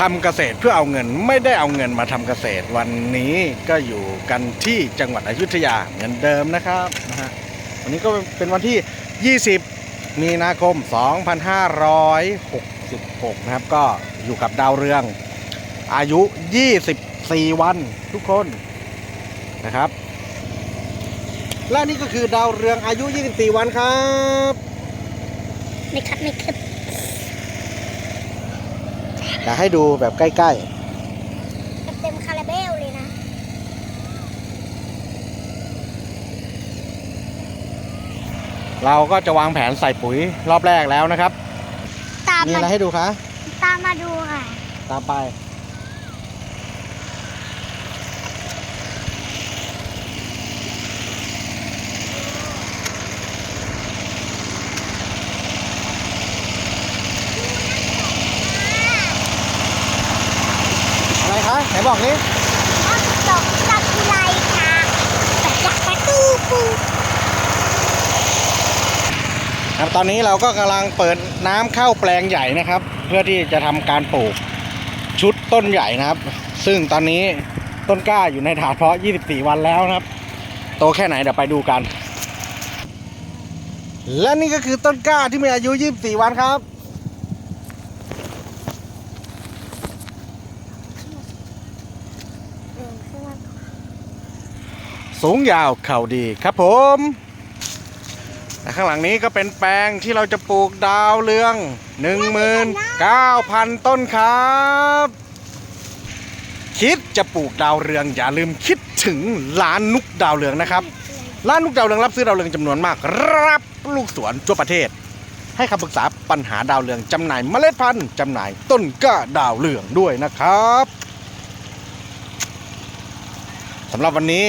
ทำเกษตรเพื่อเอาเงินไม่ได้เอาเงินมาทำเกษตรวันนี้ก็อยู่กันที่จังหวัดอยุธยาเหมือนเดิมนะครับนะฮะวันนี้ก็เป็นวันที่ 20 มีนาคม 2566 นะครับ ก็อยู่กับดาวเรือง อายุ 24 วันทุกคนนะครับ และนี่ก็คือดาวเรืองอายุ 24 วันครับ ไม่ครับไม่ครับ อยากให้ดูแบบใกล้เต็มคาราเบลเลยนะๆเราก็จะวางแผนใส่ปุ๋ยรอบแรกแล้วนะครับ ตามมีมาอะไรให้ดูคะ ตามมาดูค่ะ ตามไป อะ ไรคะไหนบอกนี้น้ำตกตะกุไรค่ะแบบจากประตูปูครับตอนนี้เราก็กำลังเปิดน้ำเข้าแปลงใหญ่นะครับ เพื่อที่จะทำการปลูกชุดต้นใหญ่นะครับ ซึ่งตอนนี้ต้นกล้าอยู่ในถาดเพาะ 24 วันแล้วนะครับ โตแค่ไหนเดี๋ยวไปดูกัน และนี่ก็คือต้นกล้าที่มีอายุ 24 วันครับ เออข้างล่าง สูงยาวเข่าดีครับผมข้างหลังนี้ก็เป็นแปลงที่เราจะปลูกดาวเรือง 19,000 ต้นครับ คิดจะปลูกดาวเรือง อย่าลืมคิดถึงร้านนุกดาวเรืองนะครับร้านนุกดาวเรืองรับซื้อดาวเรืองจำนวนมาก รับลูกสวนทั่วประเทศ ให้คำปรึกษาปัญหาดาวเรืองจำหน่ายเมล็ดพันธุ์จำหน่ายต้นก้าดาวเรืองด้วยนะครับ สำหรับวันนี้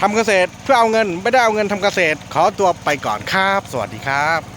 ทำเกษตรเพื่อเอาเงินไม่ได้เอาเงินทำเกษตร ขอตัวไปก่อนครับ สวัสดีครับ